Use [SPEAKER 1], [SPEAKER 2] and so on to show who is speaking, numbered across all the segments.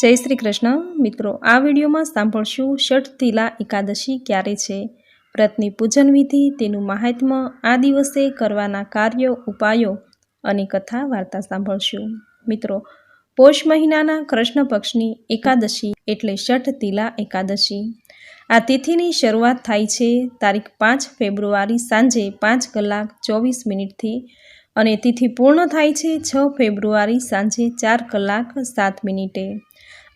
[SPEAKER 1] જય શ્રી કૃષ્ણ. મિત્રો, આ વિડીયોમાં સાંભળશું ષઠ તિલા એકાદશી ક્યારે છે? વ્રતની પૂજન વિધિ, તેનું મહાત્મ્ય, આ દિવસે કરવાના કાર્યો, ઉપાયો અને કથા વાર્તા સાંભળશું. મિત્રો, પોષ મહિનાના કૃષ્ણ પક્ષની એકાદશી એટલે ષઠ તિલા એકાદશી. આ તિથિની શરૂઆત થાય છે તારીખ પાંચ ફેબ્રુઆરી સાંજે પાંચ કલાક ચોવીસ મિનિટથી અને તિથિ પૂર્ણ થાય છે છ ફેબ્રુઆરી સાંજે ચાર કલાક સાત મિનિટે.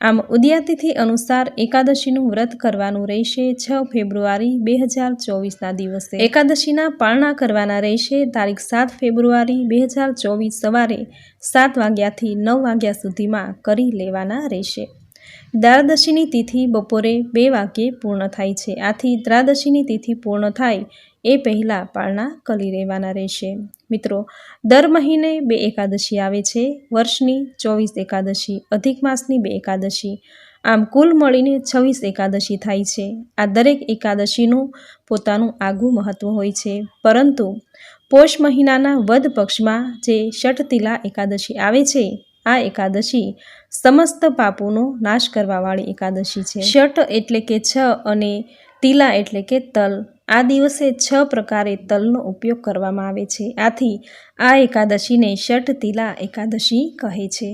[SPEAKER 1] આમ ઉદયાતિથિ અનુસાર એકાદશીનું વ્રત કરવાનું રહેશે છ ફેબ્રુઆરી બે હજાર ચોવીસના દિવસે. એકાદશીના પાળના કરવાના રહેશે તારીખ સાત ફેબ્રુઆરી બે હજાર ચોવીસ સવારે સાત વાગ્યાથી નવ વાગ્યા સુધીમાં કરી લેવાના રહેશે. દ્વાદશીની તિથિ બપોરે બે વાગ્યે પૂર્ણ થાય છે. આથી દ્વાદશીની તિથિ પૂર્ણ થાય એ પહેલાં પાળના કરી રહેવાના રહેશે. મિત્રો, દર મહિને બે એકાદશી આવે છે. વર્ષની ચોવીસ એકાદશી, અધિક માસની બે એકાદશી. આમ કુલ મળીને છવ્વીસ એકાદશી થાય છે. આ દરેક એકાદશીનું પોતાનું આગવું મહત્ત્વ હોય છે. પરંતુ પોષ મહિનાના વધ પક્ષમાં જે ષટતિલા એકાદશી આવે છે આ એકાદશી સમસ્ત પાપોનો નાશ કરવાવાળી એકાદશી છે. ષટ એટલે કે છ અને તિલા એટલે કે તલ. આ દિવસે છ પ્રકારે તલનો ઉપયોગ કરવામાં આવે છે. આથી આ એકાદશીને ષટ તિલા એકાદશી કહે છે.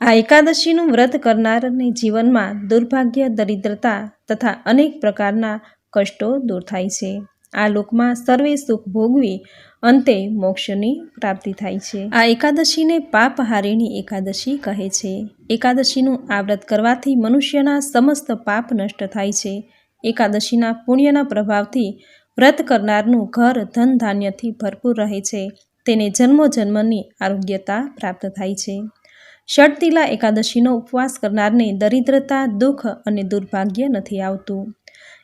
[SPEAKER 1] આ એકાદશીનું વ્રત કરનારને જીવનમાં દુર્ભાગ્ય, દરિદ્રતા તથા અનેક પ્રકારના કષ્ટો દૂર થાય છે. આ લોકમાં સર્વે સુખ ભોગવી અંતે મોક્ષની પ્રાપ્તિ થાય છે. આ એકાદશીને પાપહારીણી એકાદશી કહે છે. એકાદશીનું આ વ્રત કરવાથી મનુષ્યના સમસ્ત પાપ નષ્ટ થાય છે. એકાદશીના પુણ્યના પ્રભાવથી વ્રત કરનારનું ઘર ધન ધાન્યથી ભરપૂર રહે છે. તેને જન્મો જન્મની આરોગ્યતા પ્રાપ્ત થાય છે. ષટતિલા એકાદશીનો ઉપવાસ કરનારને દરિદ્રતા, દુઃખ અને દુર્ભાગ્ય નથી આવતું.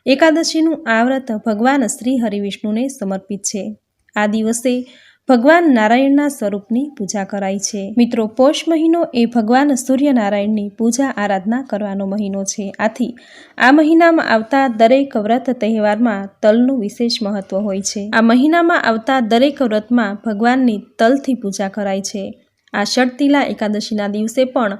[SPEAKER 1] એકાદશીનું આ વ્રત ભગવાન શ્રી હરિવિષ્ણુને સમર્પિત છે. આ દિવસે ભગવાન નારાયણના સ્વરૂપની પૂજા કરાય છે. મિત્રો, પોષ મહિનો એ ભગવાન સૂર્યનારાયણની પૂજા આરાધના કરવાનો મહિનો છે. આથી આ મહિનામાં આવતા દરેક વ્રત તહેવારમાં તલનું વિશેષ મહત્વ હોય છે. આ મહિનામાં આવતા દરેક વ્રતમાં ભગવાનની તલથી પૂજા કરાય છે. આ ષટતિલા એકાદશીના દિવસે પણ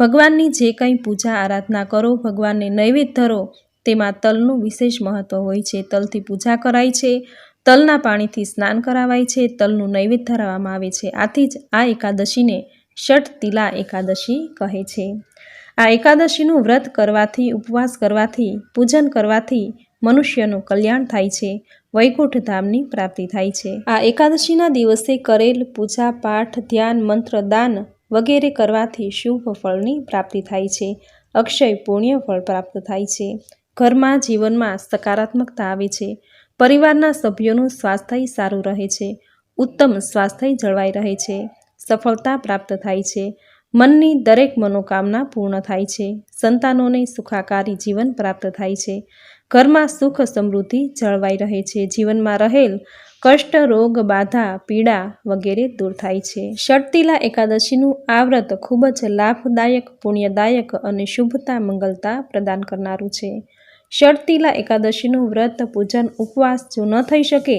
[SPEAKER 1] ભગવાનની જે કંઈ પૂજા આરાધના કરો, ભગવાનને નૈવેદ્ય ધરો તેમાં તલનું વિશેષ મહત્વ હોય છે. તલથી પૂજા કરાય છે. તલના પાણીથી સ્નાન કરાવાય છે. તલનું નૈવેદ્ય ધરાવવામાં આવે છે. આથી જ આ એકાદશીને ષટ તિલા એકાદશી કહે છે. આ એકાદશીનું વ્રત કરવાથી, ઉપવાસ કરવાથી, પૂજન કરવાથી મનુષ્યનું કલ્યાણ થાય છે. વૈકુંઠ ધામની પ્રાપ્તિ થાય છે. આ એકાદશીના દિવસે કરેલ પૂજા, પાઠ, ધ્યાન, મંત્ર, દાન વગેરે કરવાથી શુભ ફળની પ્રાપ્તિ થાય છે. અક્ષય પુણ્ય ફળ પ્રાપ્ત થાય છે. ઘરમાં જીવનમાં સકારાત્મકતા આવે છે. પરિવારના સભ્યોનું સ્વાસ્થ્ય સારું રહે છે. ઉત્તમ સ્વાસ્થ્ય જળવાઈ રહે છે. સફળતા પ્રાપ્ત થાય છે. મનની દરેક મનોકામના પૂર્ણ થાય છે. સંતાનોને સુખાકારી જીવન પ્રાપ્ત થાય છે. ઘરમાં સુખ સમૃદ્ધિ જળવાઈ રહે છે. જીવનમાં રહેલ કષ્ટ, રોગ, બાધા, પીડા વગેરે દૂર થાય છે. ષટતિલા એકાદશીનું આ વ્રત ખૂબ જ લાભદાયક, પુણ્યદાયક અને શુભતા મંગલતા પ્રદાન કરનારું છે. ષટતિલા એકાદશીનું વ્રત, પૂજન, ઉપવાસ જો ન થઈ શકે,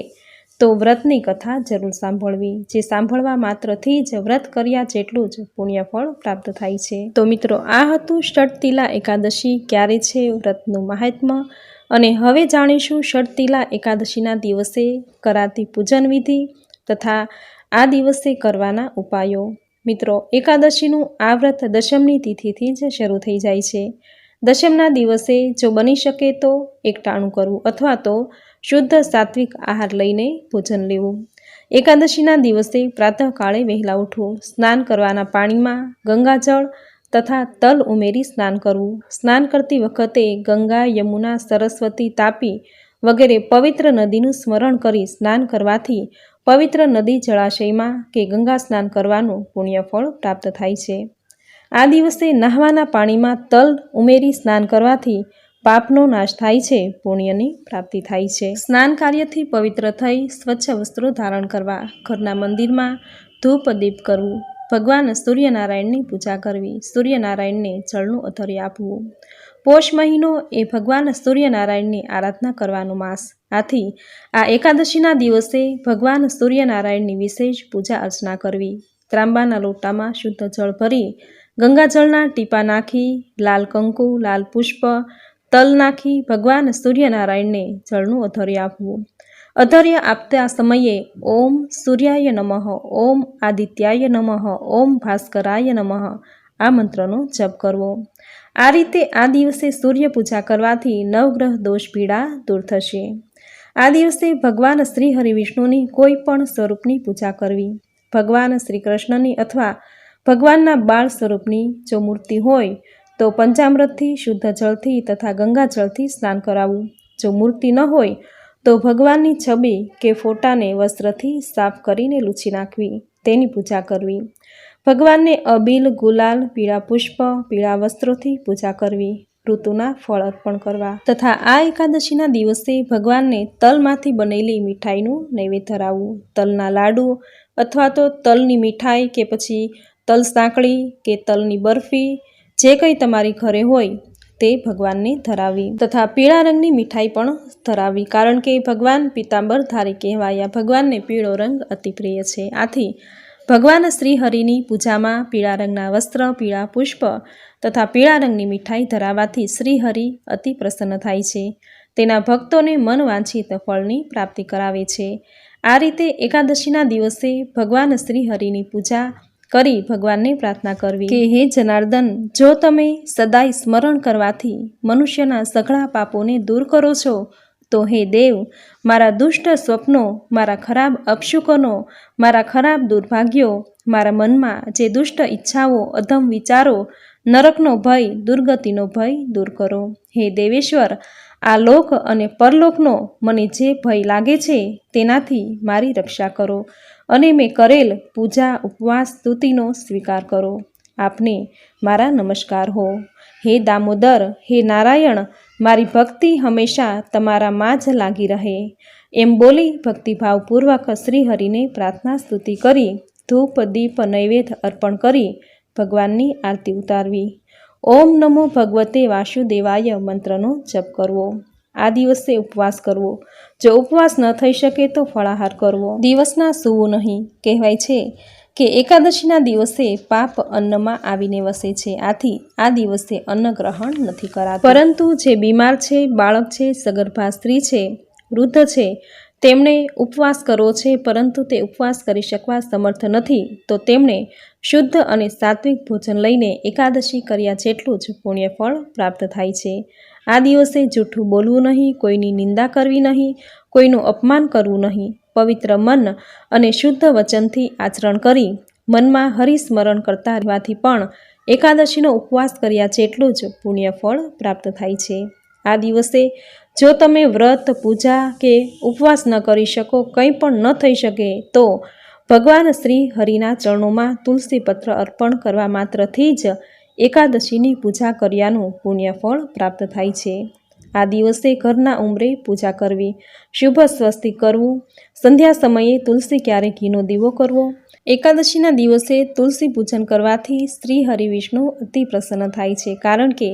[SPEAKER 1] તો વ્રતની કથા જરૂર સાંભળવી, જે સાંભળવા માત્રથી જ વ્રત કર્યા જેટલું જ પુણ્યફળ પ્રાપ્ત થાય છે. તો મિત્રો, આ હતું ષટતિલા એકાદશી. ક્યારે છે વ્રતનું મહાત્મ્ય અને હવે જાણીશું ષટતિલા એકાદશીના દિવસે કરાતી પૂજન વિધિ તથા આ દિવસે કરવાના ઉપાયો. મિત્રો, એકાદશીનું આ વ્રત દશમની તિથિથી જ શરૂ થઈ જાય છે. દશમના દિવસે જો બની શકે તો એકટાણું કરવું અથવા તો શુદ્ધ સાત્વિક આહાર લઈને ભોજન લેવું. એકાદશીના દિવસે પ્રાતઃકાળે વહેલા ઉઠવું, સ્નાન કરવાના પાણીમાં ગંગાજળ તથા તલ ઉમેરી સ્નાન કરવું. સ્નાન કરતી વખતે ગંગા, યમુના, સરસ્વતી તાપી વગેરે પવિત્ર નદીનું સ્મરણ કરી સ્નાન કરવાથી પવિત્ર નદી જળાશયમાં કે ગંગા સ્નાન કરવાનું પુણ્યફળ પ્રાપ્ત થાય છે. આ દિવસે નહાવાના પાણીમાં તલ ઉમેરી સ્નાન કરવાથી પાપનો નાશ થાય છે, પુણ્યની પ્રાપ્તિ થાય છે. સ્નાન કાર્યથી પવિત્ર થઈ સ્વચ્છ વસ્ત્રો ધારણ કરવા, ઘરના મંદિરમાં ધૂપ દીપ કરવું, ભગવાન સૂર્યનારાયણની પૂજા કરવી, સૂર્યનારાયણને જળનું અધર્ય આપવું. પોષ મહિનો એ ભગવાન સૂર્યનારાયણની આરાધના કરવાનો માસ. આથી આ એકાદશીના દિવસે ભગવાન સૂર્યનારાયણની વિશેષ પૂજા અર્ચના કરવી. ત્રાંબાના લોટામાં શુદ્ધ જળ ભરી ગંગાજળના ટીપા નાખી, લાલ કંકુ, લાલ પુષ્પ, તલ નાખી ભગવાન સૂર્યનારાયણને જળનું અધર્ય આપવું. અધર્ય આપતા સમયે ઓમ સૂર્યાય નમઃ, ઓમ આદિત્યાય નમઃ, ઓમ ભાસ્કરાય નમઃ આ મંત્રનો જપ કરવો. આ રીતે આ દિવસે સૂર્ય પૂજા કરવાથી નવગ્રહ દોષ પીડા દૂર થશે. આ દિવસે ભગવાન શ્રી હરિવિષ્ણુની કોઈ પણ સ્વરૂપની પૂજા કરવી. ભગવાન શ્રી કૃષ્ણની અથવા ભગવાનના બાળ સ્વરૂપની જો મૂર્તિ હોય, તો પંચામૃતથી શુદ્ધ જળથી તથા ગંગાજળથી સ્નાન કરાવવું જો મૂર્તિ ન હોય, તો ભગવાનની છબી કે ફોટાને વસ્ત્રથી સાફ કરીને લૂછી નાખવી, તેની પૂજા કરવી. ભગવાનને અબીલ, ગુલાલ, પીળા પુષ્પ, પીળા વસ્ત્રોથી પૂજા કરવી, ઋતુના ફળ અર્પણ કરવા તથા આ એકાદશીના દિવસે ભગવાનને તલમાંથી બનેલી મીઠાઈનું નૈવેદ્ય ધરાવવું. તલના લાડુ અથવા તો તલની મીઠાઈ કે પછી તલ સાંકળી કે તલની બરફી, જે કંઈ તમારી ઘરે હોય તે ભગવાનને ધરાવી. તથા પીળા રંગની મીઠાઈ પણ ધરાવી, કારણ કે ભગવાન પિતાંબર ધારી કહેવાયા. ભગવાનને પીળો રંગ અતિપ્રિય છે. આથી, ભગવાન શ્રીહરિની પૂજામાં પીળા રંગના વસ્ત્ર, પીળા પુષ્પ તથા પીળા રંગની મીઠાઈ ધરાવવાથી શ્રીહરિ અતિ પ્રસન્ન થાય છે. તેના ભક્તોને મન વાંછિત ફળની પ્રાપ્તિ કરાવે છે. આ રીતે એકાદશીના દિવસે ભગવાન શ્રીહરિની પૂજા કરી ભગવાનને પ્રાર્થના કરવી. કે હે જનાર્દન, જો તમે સદાય સ્મરણ કરવાથી મનુષ્યના સઘળા પાપોને દૂર કરો છો, તો હે દેવ, મારા દુષ્ટ સ્વપ્નો, મારા ખરાબ અપશુકનો, મારા ખરાબ દુર્ભાગ્યો, મારા મનમાં જે દુષ્ટ ઈચ્છાઓ, અધમ વિચારો, નરકનો ભય, દુર્ગતિનો ભય દૂર કરો. હે દેવેશ્વર, આ લોક અને પરલોકનો મને જે ભય લાગે છે, તેનાથી મારી રક્ષા કરો. અને મેં કરેલ પૂજા ઉપવાસ સ્તુતિનો સ્વીકાર કરો. આપને મારા નમસ્કાર હો. હે દામોદર, હે નારાયણ, મારી ભક્તિ હંમેશા તમારામાં જ લાગી રહે. એમ બોલી ભક્તિભાવપૂર્વક શ્રીહરિને પ્રાર્થના સ્તુતિ કરી, ધૂપ, દીપ, નૈવેદ્ય અર્પણ કરી ભગવાનની આરતી ઉતારવી. ઓમ નમો ભગવતે વાસુદેવાય મંત્રનો જપ કરવો. આ દિવસે ઉપવાસ કરવો. જો ઉપવાસ ન થઈ શકે તો ફળાહાર કરવો. દિવસના સૂવું નહીં. કહેવાય છે કે એકાદશીના દિવસે પાપ અન્નમાં આવીને વસે છે. આથી આ દિવસે અન્ન ગ્રહણ નથી કરાતું. પરંતુ જે બીમાર છે, બાળક છે, સગર્ભા સ્ત્રી છે, વૃદ્ધ છે તેમણે ઉપવાસ કરવો છે, પરંતુ તે ઉપવાસ કરી શકવા સમર્થ નથી, તો તેમણે શુદ્ધ અને સાત્વિક ભોજન લઈને એકાદશી કર્યા જેટલું જ પુણ્યફળ પ્રાપ્ત થાય છે. આ દિવસે જૂઠું બોલવું નહીં, કોઈની નિંદા કરવી નહીં, કોઈનું અપમાન કરવું નહીં, પવિત્ર મન અને શુદ્ધ વચનથી આચરણ કરી, મનમાં હરિસ્મરણ કરતા રહેવાથી પણ એકાદશીનો ઉપવાસ કર્યા જેટલું જ પુણ્યફળ પ્રાપ્ત થાય છે. આ દિવસે જો તમે વ્રત, પૂજા કે ઉપવાસ ન કરી શકો, કંઈ પણ ન થઈ શકે, તો ભગવાન શ્રી હરિના ચરણોમાં તુલસી પત્ર અર્પણ કરવા માત્રથી જ એકાદશીની પૂજા કર્યાનું પુણ્યફળ પ્રાપ્ત થાય છે. આ દિવસે ઘરના ઉંમરે પૂજા કરવી, શુભ સ્વસ્તિક કરવું, સંધ્યા સમયે તુલસી ક્યારે ઘીનો દીવો કરવો, એકાદશીના દિવસે તુલસી પૂજન કરવાથી શ્રી હરિ વિષ્ણુ અતિ પ્રસન્ન થાય છે, કારણ કે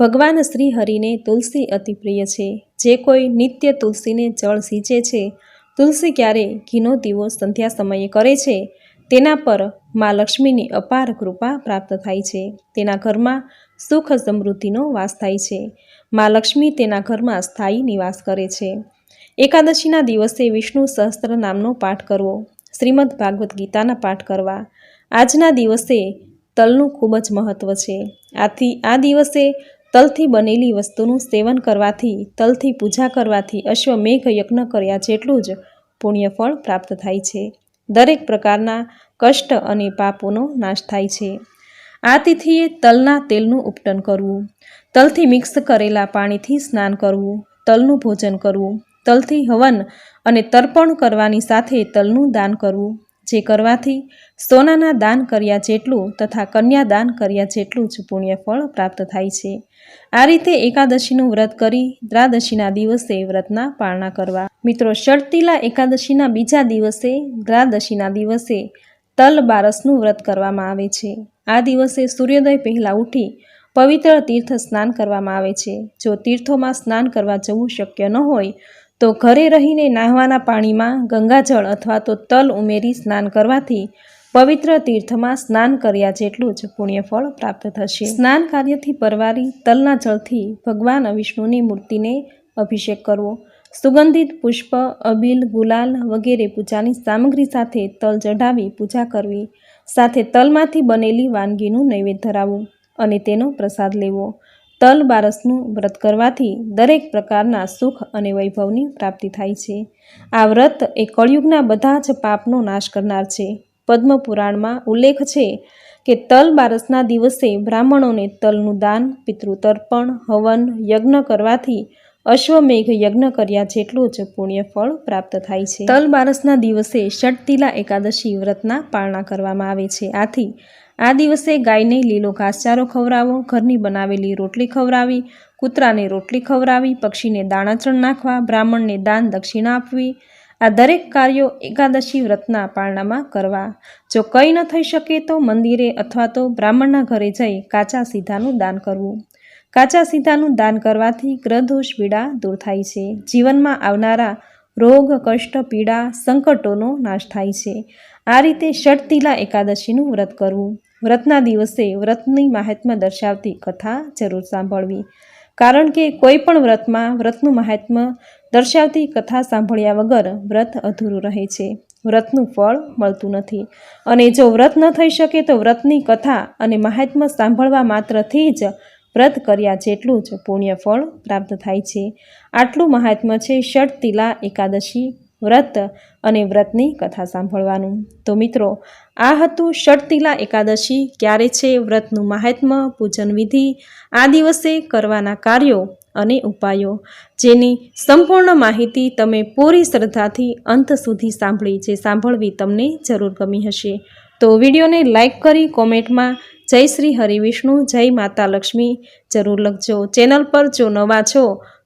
[SPEAKER 1] ભગવાન શ્રી હરિને તુલસી અતિ પ્રિય છે. જે કોઈ નિત્ય તુલસીને જળ સિંચે છે, તુલસી ક્યારે ઘીનો દીવો સંધ્યા સમયે કરે છે, તેના પર મા લક્ષ્મીની અપાર કૃપા પ્રાપ્ત થાય છે. તેના ઘરમાં સુખ સમૃદ્ધિનો વાસ થાય છે. મા લક્ષ્મી તેના ઘરમાં સ્થાયી નિવાસ કરે છે. એકાદશીના દિવસે વિષ્ણુ સહસ્ત્ર નામનો પાઠ કરવો, શ્રીમદ ભાગવદ્ ગીતાના પાઠ કરવા. આજના દિવસે તલનું ખૂબ જ મહત્ત્વ છે. આથી આ દિવસે તલથી બનેલી વસ્તુનું સેવન કરવાથી, તલથી પૂજા કરવાથી અશ્વમેઘ યજ્ઞ કર્યા જેટલું જ પુણ્યફળ પ્રાપ્ત થાય છે. દરેક પ્રકારના કષ્ટ અને પાપોનો નાશ થાય છે. આ તિથિએ તલના તેલનું ઉપટન કરવું. તલથી મિક્સ કરેલા પાણીથી સ્નાન કરવું. તલનું ભોજન કરવું. તલથી હવન અને તર્પણ કરવાની સાથે તલનું દાન કરવું. જે કરવાથી સોનાના દાન કર્યા જેટલું તથા કન્યા દાન કર્યા જેટલું જ પુણ્યફળ પ્રાપ્ત થાય છે. આ રીતે એકાદશીનું વ્રત કરી દ્રાદશીના દિવસે વ્રતના પાળના કરવા. મિત્રો, શરતીલા એકાદશીના બીજા દિવસે દ્રાદશીના દિવસે તલ બારસનું વ્રત કરવામાં આવે છે. આ દિવસે સૂર્યોદય પહેલાં ઉઠી પવિત્ર તીર્થ સ્નાન કરવામાં આવે છે. જો તીર્થોમાં સ્નાન કરવા જવું શક્ય ન હોય તો ઘરે રહીને નાહવાના પાણીમાં ગંગાજળ અથવા તો તલ ઉમેરી સ્નાન કરવાથી પવિત્ર તીર્થમાં સ્નાન કર્યા જેટલું જ પુણ્યફળ પ્રાપ્ત થશે. સ્નાન કાર્યથી પરવારી તલના જળથી ભગવાન વિષ્ણુની મૂર્તિને અભિષેક કરવો, સુગંધિત પુષ્પ, અબીલ, ગુલાલ વગેરે પૂજાની સામગ્રી સાથે તલ ચઢાવી પૂજા કરવી, સાથે તલમાંથી બનેલી વાનગીનું નૈવેદ્ય ધરાવવું અને તેનો પ્રસાદ લેવો. તલ બારસનું વ્રત કરવાથી દરેક પ્રકારના સુખ અને વૈભવની પ્રાપ્તિ થાય છે. આ વ્રત એ કળિયુગના બધા જ પાપનો નાશ કરનાર છે. પદ્મ પુરાણમાં ઉલ્લેખ છે કે તલ બારસના દિવસે બ્રાહ્મણોને તલનું દાન, પિતૃતર્પણ, હવન, યજ્ઞ કરવાથી અશ્વમેઘ યજ્ઞ કર્યા જેટલું જ પુણ્યફળ પ્રાપ્ત થાય છે. તલ બારસના દિવસે ષટતિલા એકાદશી વ્રતના પાળના કરવામાં આવે છે. આથી આ દિવસે ગાયને લીલો ઘાસચારો ખવડાવો, ઘરની બનાવેલી રોટલી ખવડાવી, કૂતરાને રોટલી ખવડાવી, પક્ષીને દાણાચણ નાખવા, બ્રાહ્મણને દાન દક્ષિણા આપવી. આ દરેક કાર્યો એકાદશી વ્રતના પારણામાં કરવા. જો કંઈ ન થઈ શકે તો મંદિરે અથવા તો બ્રાહ્મણના ઘરે જઈ કાચા સીધાનું દાન કરવું. કાચા સીધાનું દાન કરવાથી ગ્રહદોષ, પીડા દૂર થાય છે. જીવનમાં આવનારા રોગ, કષ્ટ, પીડા, સંકટોનો નાશ થાય છે. આ રીતે ષટતિલા એકાદશીનું વ્રત કરવું. વ્રતના દિવસે વ્રતની મહાત્મ્ય દર્શાવતી કથા જરૂર સાંભળવી. કારણ કે કોઈ પણ વ્રતમાં વ્રતનું મહાત્મ્ય દર્શાવતી કથા સાંભળ્યા વગર વ્રત અધૂરું રહે છે. વ્રતનું ફળ મળતું નથી. અને જો વ્રત ન થઈ શકે તો વ્રતની કથા અને મહાત્મ્ય સાંભળવા માત્રથી જ વ્રત કર્યા જેટલું જ પુણ્ય ફળ પ્રાપ્ત થાય છે. આટલું મહાત્મ્ય છે ષટતિલા એકાદશી વ્રત અને વ્રતની કથા સાંભળવાનું. તો મિત્રો, આ હતું ષટતિલા એકાદશી. ક્યારે છે વ્રતનું મહાત્મ્ય પૂજન વિધિ? આ દિવસે કરવાના કાર્યો અને ઉપાયો. જેની સંપૂર્ણ માહિતી તમે પૂરી શ્રદ્ધાથી અંત સુધી સાંભળી જે સાંભળવી તમને જરૂર ગમી હશે. તો વિડીયોને લાઇક કરી કોમેન્ટમાં જય શ્રી હરિવિષ્ણુ, જય માતા લક્ષ્મી જરૂર લખજો. ચેનલ પર જો નવા છો